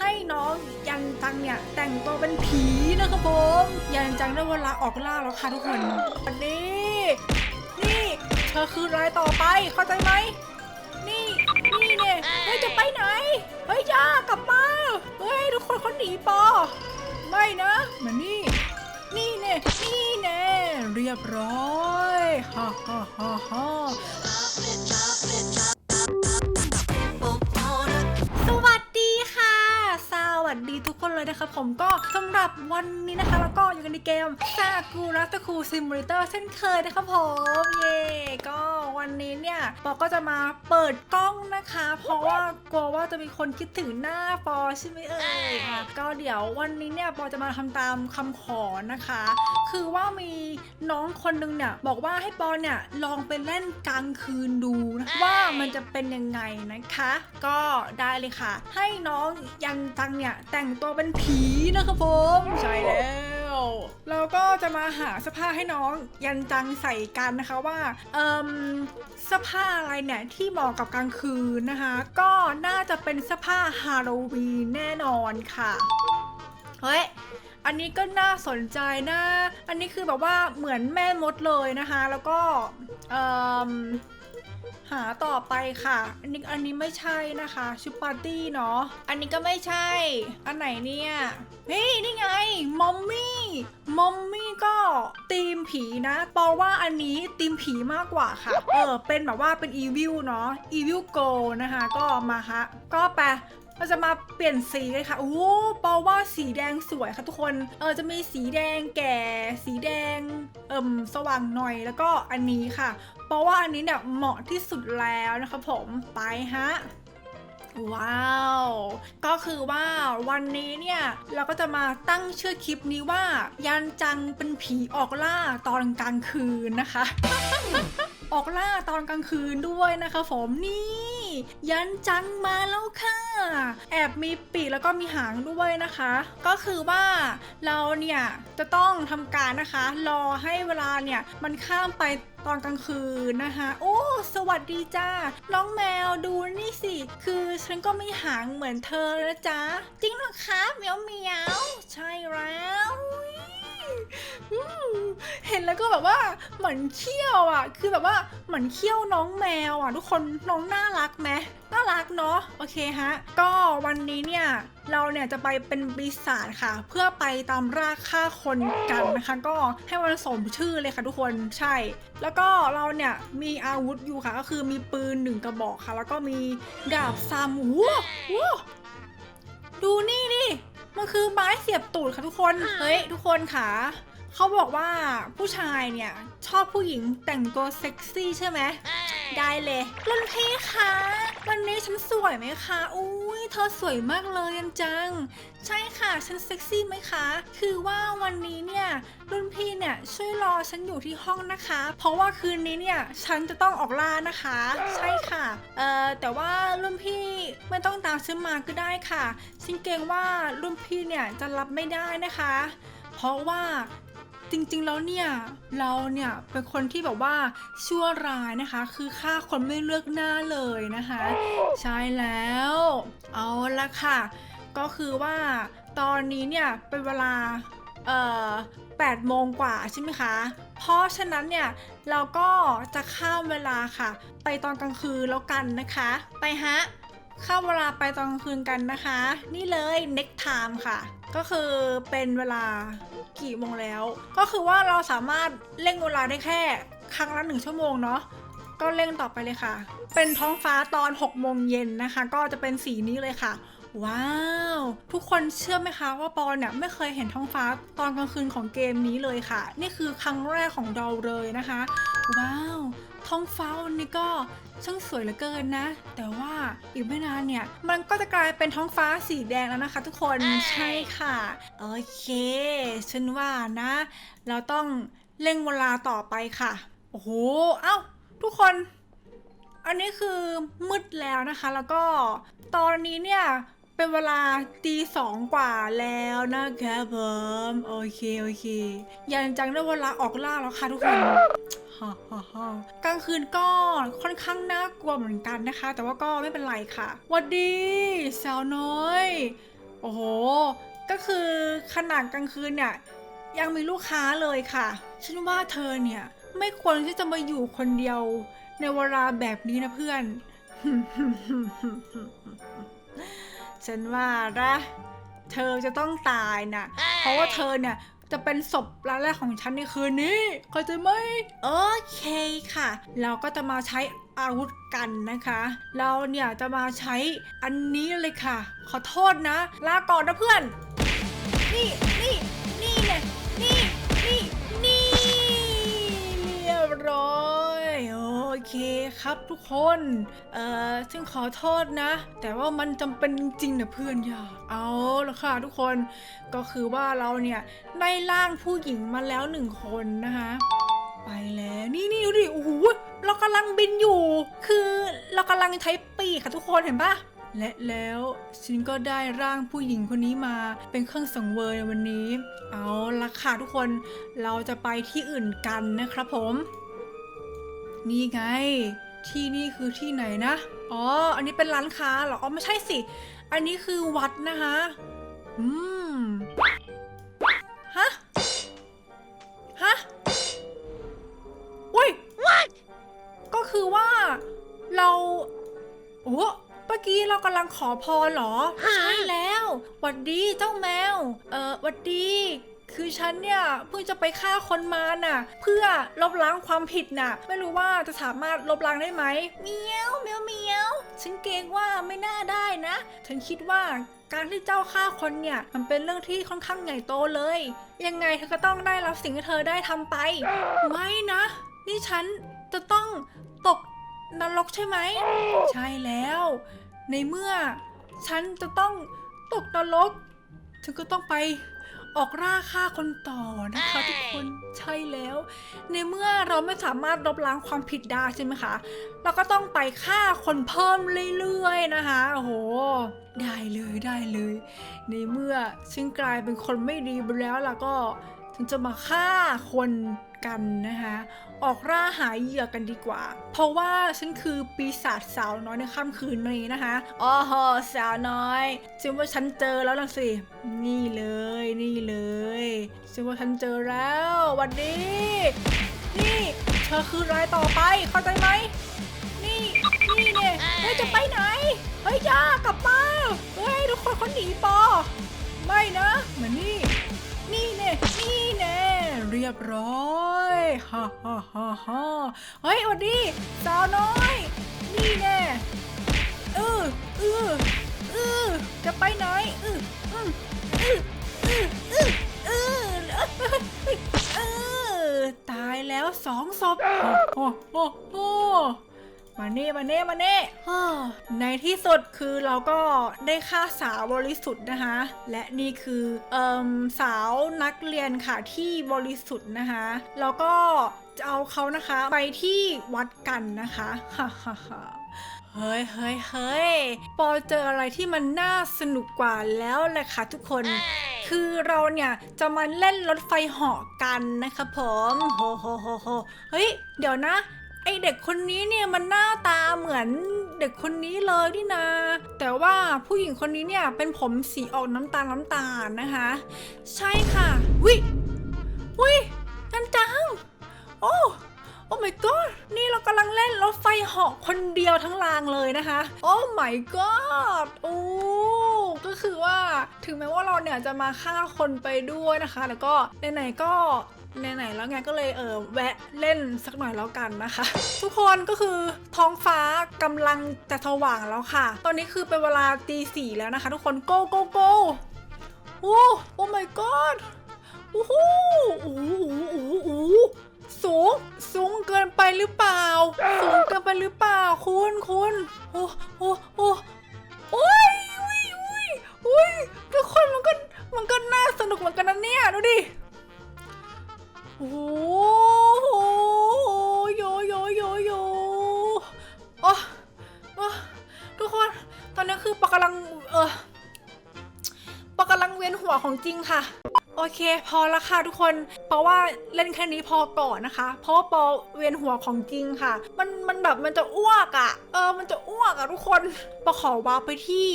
ให้น้องยันจังเนี่ยแต่งตัวเป็นผีนะครับผมยันจังได้เวลาออกล่าแล้วค่ะทุกคนวันนี้นี่เธอคือรายต่อไปเข้าใจไหมนี่นี่เนี่ยเฮ้ยจะไปไหนเฮ้ยย่ากลับมาเฮ้ยทุกคนเขาหนีปอไม่นะมานี่นี่เนี่ยนี่แน่เรียบร้อยฮ่าฮ่าฮ่าฮ่า ดีทุกคนเลยนะครับผมก็สำหรับวันนี้นะคะแล้วก็อยู่กันในเกมซากูรัตคูซิมูเลเตอร์เช่นเคยนะครับผมเย่ก็วันนี้เนี่ยปอก็จะมาเปิดกล้องนะคะ เพราะว่ากลัวว่าจะมีคนคิดถึงหน้าปอใช่ไหมเอ่ยอะก็เดี๋ยววันนี้เนี่ยปอจะมาทำตามคำขอนะคะ คือว่ามีน้องคนนึงเนี่ยบอกว่าให้ปอเนี่ยลองไปเล่นกลางคืนดูนะว่ามันจะเป็นยังไงนะคะ ก็ได้เลยค่ะ ให้น้องยันจังเนี่ยแต่งตัวเป็นผีนะครับผมใช่แล้ว เราก็จะมาหาเสื้อผ้าให้น้องยันจังใส่กันนะคะว่าเอ่มเสื้อผ้าอะไรเนี่ยที่เหมาะกับกลางคืนนะคะ ก็น่าจะเป็นเสื้อผ้าฮาโลวีนแน่นอนค่ะเฮ้ยอันนี้ก็น่าสนใจนะ อันนี้คือแบบว่าเหมือนแม่มดเลยนะคะ แล้วก็เอ่ม หาต่อไปค่ะ อันนี้อันนี้ไม่ใช่นะคะชุดปาร์ตี้เนาะอันนี้ก็ไม่ใช่ อันไหนเนี่ยเฮ้ยนี่ไงมอมมี่มอมมี่ก็ตีมผีนะปอว่าอันนี้ตีมผีมากกว่าค่ะ เออ เป็นแบบว่าเป็นอีวิลเนาะอีวิลโกนะคะ ก็มาฮะก็ไปเราจะมาเปลี่ยนสีเลยค่ะ โอ้ปอว่าสีแดงสวยค่ะทุกคน เออ จะมีสีแดงแก่ สีแดง เอิ่ม สว่างหน่อย แล้วก็อันนี้ค่ะ เพราะว่าอันนี้เนี่ยเหมาะที่สุดแล้วนะคะผมไปฮะว้าว ก็คือว่าวันนี้เนี่ย เราก็จะมาตั้งชื่อคลิปนี้ว่า ยันจังเป็นผีออกล่าตอนกลางคืนนะคะ ออกล่าตอนกลางคืนด้วยนะคะผมนี่ ยันจังมาแล้วค่ะ แอบมีปีกแล้วก็มีหางด้วยนะคะ ก็คือว่าเราเนี่ยจะต้องทำการนะคะ รอให้เวลาเนี่ยมันข้ามไปตอนกลางคืนนะคะ โอ้ สวัสดีจ้า น้องแมวดูนี่สิ คือฉันก็ไมีหางเหมือนเธอนะจ๊ะจริงหรอคะเมียวเมียว ใช่แล้ว เห็นแล้วก็แบบว่าเหมือนเขี้ยวอะ คือแบบว่าเหมือนเขี้ยวน้องแมวอะ ทุกคนน้องน่ารักไหมน่ารักเนาะโอเคฮะ ก็วันนี้เนี่ยเราเนี่ยจะไปเป็นปีศาจค่ะ เพื่อไปตามราฆ่าคนกันนะคะ ก็ให้มันสมชื่อเลยค่ะทุกคนใช่ แล้วก็เราเนี่ยมีอาวุธอยู่ค่ะ ก็คือมีปืนหนึ่งกระบอกค่ะ แล้วก็มีดาบซามูว้าวดูนี่ดิ มันคือไม้เสียบตูดค่ะทุกคน เฮ้ย ทุกคนค่ะ เขาบอกว่าผู้ชายเนี่ย ชอบผู้หญิงแต่งตัวเซ็กซี่ใช่ไหม ได้เลยรุ่นพี่คะ วันนี้ฉันสวยไหมคะอุ้ย เธอสวยมากเลยยันจัง ใช่ค่ะ ฉันเซ็กซี่ไหมคะ คือว่าวันนี้เนี่ยรุ่นพี่เนี่ยช่วยรอฉันอยู่ที่ห้องนะคะ เพราะว่าคืนนี้เนี่ยฉันจะต้องออกล่านะคะ ใช่ค่ะเอ่อแต่ว่ารุ่นพี่ไม่ต้องตามฉันมาก็ได้ค่ะฉันเกรงว่ารุ่นพี่เนี่ยจะรับไม่ได้นะคะ เพราะว่า จริงๆแล้วเนี่ยเราเนี่ยเป็นคนที่แบบว่าชั่วร้ายนะคะ คือฆ่าคนไม่เลือกหน้าเลยนะคะ ใช่แล้ว เอาละค่ะ ก็คือว่าตอนนี้เนี่ยเป็นเวลาเอ่อ8โมงกว่าใช่ไหมคะ เพราะฉะนั้นเนี่ยเราก็จะข้ามเวลาค่ะ ไปตอนกลางคืนแล้วกันนะคะ ไปฮะ เข้าเวลาไปตอนกลางคืนกันนะคะ นี่เลย next time ค่ะ ก็คือเป็นเวลากี่โมงแล้ว ก็คือว่าเราสามารถเร่งเวลาได้แค่ครั้งละหนึ่งชั่วโมงเนาะก็เร่งต่อไปเลยค่ะ เป็นท้องฟ้าตอน6โมงเย็นนะคะ ก็จะเป็นสีนี้เลยค่ะ ว้าว ทุกคนเชื่อไหมคะว่าปอนเนี่ยไม่เคยเห็นท้องฟ้าตอนกลางคืนของเกมนี้เลยค่ะ นี่คือครั้งแรกของเราเลยนะคะ ว้าว ท้องฟ้าวันนี้ก็ช่างสวยเหลือเกินนะ แต่ว่าอีกไม่นานเนี่ย มันก็จะกลายเป็นท้องฟ้าสีแดงแล้วนะคะ ทุกคนใช่ค่ะ โอเคฉันว่านะ เราต้องเร่งเวลาต่อไปค่ะ โอ้โห เอ้า ทุกคน อันนี้คือมืดแล้วนะคะ แล้วก็ตอนนี้เนี่ย เป็นเวลาตีสองกว่าแล้วนะครับผมโอเคโอเคยันจังได้เวลาออกล่าแล้วค่ะทุกคนฮ่าฮ่าฮ่ากลางคืนก็ค่อนข้างน่ากลัวเหมือนกันนะคะ แต่ว่าก็ไม่เป็นไรค่ะวัดดีสาวน้อย โอ้โห ก็คือขนาดกลางคืนเนี่ยยังมีลูกค้าเลยค่ะ ฉันว่าเธอเนี่ย ไม่ควรที่จะมาอยู่คนเดียว ในเวลาแบบนี้นะเพื่อน ฉันว่านะเธอจะต้องตายนะเพราะว่าเธอเนี่ยจะเป็นศพรายแรกของฉันในคืนนี้เข้าใจไหมโอเคค่ะ เราก็จะมาใช้อาวุธกันนะคะ เราเนี่ยจะมาใช้อันนี้เลยค่ะ ขอโทษนะ ลาก่อนนะเพื่อน นี่นี่นี่เนี่ยนี่นี่นี่เรียบร้อยโอเคครับทุกคน เอ่อฉันขอโทษนะ แต่ว่ามันจำเป็นจริงๆนะเพื่อนอย่าเอาละค่ะทุกคน ก็คือว่าเราเนี่ยได้ร่างผู้หญิงมาแล้วหนึ่งคนนะคะไปแล้ว นี่นี่ดูดิโอ้โหเรากำลังบินอยู่ คือเรากำลังใช้ปีกค่ะทุกคนเห็นปะและแล้วฉันก็ได้ร่างผู้หญิงคนนี้มาเป็นเครื่องสังเวยในวันนี้ เอาละค่ะทุกคนเราจะไปที่อื่นกันนะครับผม นี่ไง ที่นี่คือที่ไหนนะ อ๋อ อันนี้เป็นร้านค้าเหรอ อ๋อ ไม่ใช่สิ อันนี้คือวัดนะคะ อืม ฮะ ฮะเว้ยก็คือว่าเราโอ้เมื่อกี้เรากำลังขอพรเหรอ ใช่แล้วหวัดดีเจ้าแมว เอ่อหวัดดี คือฉันเนี่ยเพิ่งจะไปฆ่าคนมาน่ะ เพื่อลบล้างความผิดน่ะ ไม่รู้ว่าจะสามารถลบล้างได้ไหมเมียวเมียวเมียวฉันเกรงว่าไม่น่าได้นะ ฉันคิดว่าการที่เจ้าฆ่าคนเนี่ย มันเป็นเรื่องที่ค่อนข้างใหญ่โตเลย ยังไงเธอก็ต้องได้รับสิ่งที่เธอได้ทำไป ไม่นะ นี่ฉันจะต้องตกนรกใช่ไหม ใช่แล้ว ในเมื่อฉันจะต้องตกนรก ฉันก็ต้องไปออกล่าฆ่าคนต่อนะคะทุกคนใช่แล้ว ในเมื่อเราไม่สามารถลบล้างความผิดได้ใช่ไหมคะเราก็ต้องไปฆ่าคนเพิ่มเรื่อยๆนะคะโอ้โหได้เลยได้เลย ในเมื่อฉันกลายเป็นคนไม่ดีไปแล้วล่ะก็ ฉันจะมาฆ่าคนกันนะคะ ออกล่าหาเหยื่อกันดีกว่า เพราะว่าฉันคือปีศาจสาวน้อยในค่ำคืนนี้นะคะอ๋อฮสาวน้อยฉันว่าฉันเจอแล้วล่ะสิ นี่เลย นี่เลยฉันว่าฉันเจอแล้ววันนี้ นี่ เธอคือรายต่อไป เข้าใจไหม นี่ นี่เนี่ยเฮ้ยจะไปไหน เฮ้ยย่ากลับมาเฮ้ยทุกคนเขาหนีปอ ไม่นะมานี่ นี่เน่นี่แน่เรียบร้อยฮ่าฮ่าฮ่าฮ่าเฮ้ยสวัสดีสาวน้อย นี่แน่เออเออเออจะไปไหนเอออืมเออเออเออเออเออตายแล้วสองศพโอ้โห มาเน่มาเน่มาเน่ฮ่าในที่สุดคือเราก็ได้ฆ่าสาวบริสุทธิ์นะคะ และนี่คือเอ่มสาวนักเรียนค่ะที่บริสุทธิ์นะคะ แล้วก็จะเอาเขานะคะไปที่วัดกันนะคะฮ่าฮ่าฮ่าเฮ้ยเฮ้ยเฮ้ยปอเจออะไรที่มันน่าสนุกกว่าแล้วแหละค่ะทุกคน คือเราเนี่ยจะมาเล่นรถไฟเหาะกันนะคะผมโฮโฮโฮโฮเฮ้ย เดี๋ยวนะ ไอเด็กคนนี้เนี่ยมันหน้าตาเหมือนเด็กคนนี้เลยนี่นา แต่ว่าผู้หญิงคนนี้เนี่ยเป็นผมสีออกน้ำตาลน้ำตาลนะคะ ใช่ค่ะวิวิกันจัง โอ้โอ้ my god นี่เรากำลังเล่นรถไฟเหาะคนเดียวทั้งรางเลยนะคะ โอ้ my god โอ้ก็คือว่าถึงแม้ว่าเราเนี่ยจะมาฆ่าคนไปด้วยนะคะ แล้วก็ไหนๆก็ ไหนๆแล้วไงก็เลยเออแวะเล่นสักหน่อยแล้วกันนะคะ ทุกคนก็คือท้องฟ้ากำลังจะสว่างแล้วค่ะ ตอนนี้คือเป็นเวลาตีสี่แล้วนะคะ ทุกคน go go go โอ้โอ้ my god โอ้โหโอ้โหโอ้โหโอ้โหสูงสูงเกินไปหรือเปล่า สูงเกินไปหรือเปล่า คุณคุณโอ้โอ้โอ้โอ้ยอุ้ยอุ้ยอุ้ยทุกคนมันก็มันก็น่าสนุกเหมือนกันนะเนี่ยดูดิ โอ้โหโยโยโยโยโอ้โอ้ทุกคน ตอนนี้คือปอกำลัง เออปอกำลังเวียนหัวของจริงค่ะ โอเค พอละค่ะทุกคน เพราะว่าเล่นแค่นี้พอก่อนนะคะ เพราะว่าปอเวียนหัวของจริงค่ะ มัน มันแบบมันจะอ้วกอะ่ะ เออ มันจะอ้วกอะ่ะทุกคนปอขอวาไปที่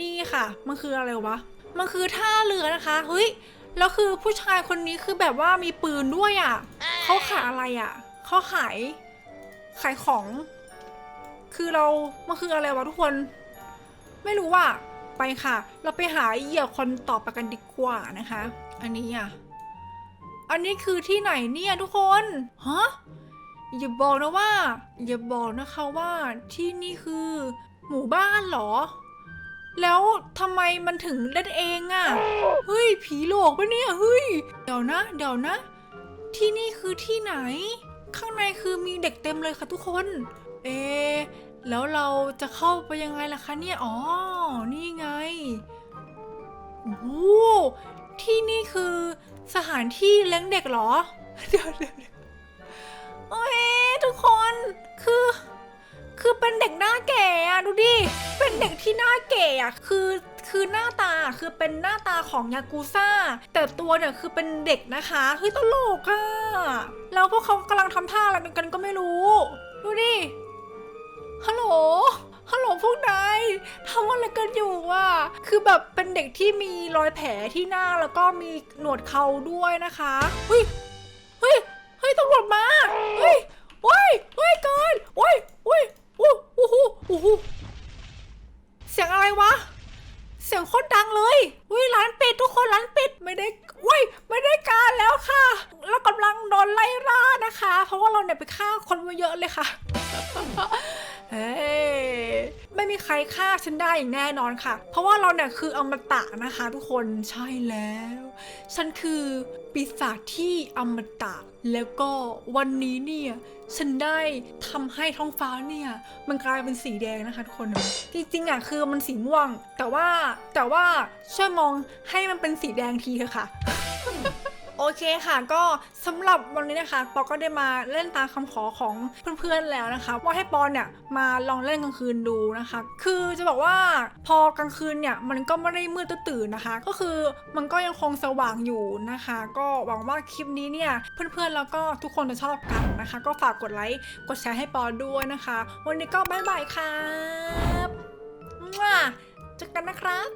นี่ค่ะ มันคืออะไรวะ มันคือท่าเรือนะคะ เฮ้ย แล้วคือผู้ชายคนนี้คือแบบว่ามีปืนด้วยอะ่ะเขาขายอะไรอะ่ะเขาขายขายของ คือเรา มันคืออะไรวะทุกคน ไม่รู้ว่า ไปค่ะ เราไปหาเหยื่อคนต่อไปกันดีกว่านะคะ อันนี้อะ อันนี้คือที่ไหนเนี่ยทุกคน ฮะ อย่าบอกนะว่า อย่าบอกนะคะว่าที่นี่คือ หมู่บ้านเหรอ แล้วทำไมมันถึงเล่นเองอะ่ะ เฮ้ย ผีหลอกปะเนี่ย เฮ้ย เดี๋ยวนะ เดี๋ยวนะ ที่นี่คือที่ไหน ข้างในคือมีเด็กเต็มเลยค่ะทุกคน เอ แล้วเราจะเข้าไปยังไงล่ะคะเนี่ย อ๋อ นี่ไง โอ้โหที่นี่คือสถานที่เลี้ยงเด็กเหรอ เดี๋ยวเดี๋ยวเดี๋ยวโอ้ยทุกคน คือ คือเป็นเด็กหน้าแก่อะดูดิ เป็นเด็กที่หน้าแก่อะคือคือหน้าตาคือเป็นหน้าตาของยากูซ่า แต่ตัวเนี่ยคือเป็นเด็กนะคะเฮ้ยตลกอะแล้วพวกเขากำลังทำท่าอะไรกันก็ไม่รู้ ดูดิ ฮัลโหลฮัลโหลพวกนายทำอะไรกันอยู่อะ คือแบบเป็นเด็กที่มีรอยแผลที่หน้าแล้วก็มีหนวดเขาด้วยนะคะเฮ้ยเฮ้ยเฮ้ยตำรวจมาเฮ้ยเฮ้ยเฮ้ยก่อนเฮ้ยเฮ้ย โอ้โหโอ้โหเสียงอะไรวะ เสียงโคตรดังเลยอุ้ยร้านปิดทุกคนร้านปิดไม่ได้อุ้ยไม่ได้การแล้วค่ะ เรากำลังโดนไล่ล่านะคะ เพราะว่าเราเนี่ยไปฆ่าคนมาเยอะเลยค่ะ เฮ้ไม่มีใครฆ่าฉันได้อย่างแน่นอนค่ะ เพราะว่าเราเนี่ยคืออมตะนะคะทุกคนใช่แล้ว ฉันคือปีศาจที่อมตะ แล้วก็วันนี้เนี่ยฉันได้ทำให้ท้องฟ้าเนี่ยมันกลายเป็นสีแดงนะคะทุกคนจริงๆอะคือมันสีม่วง แต่ว่าแต่ว่าช่วยมองให้มันเป็นสีแดงทีเถอะค่ะ โอเคค่ะ ก็สำหรับวันนี้นะคะปอก็ได้มาเล่นตามคำขอของเพื่อนๆแล้วนะคะว่าให้ปอเนี่ยมาลองเล่นกลางคืนดูนะคะ คือจะบอกว่าพอกลางคืนเนี่ยมันก็ไม่ได้มืดตื่นนะคะ ก็คือมันก็ยังคงสว่างอยู่นะคะ ก็หวังว่าคลิปนี้เนี่ยเพื่อนๆแล้วก็ทุกคนจะชอบกันนะคะ ก็ฝากกดไลค์กดแชร์ให้ปอด้วยนะคะ วันนี้ก็บ๊ายบายครับมั่วเจอกันนะครับ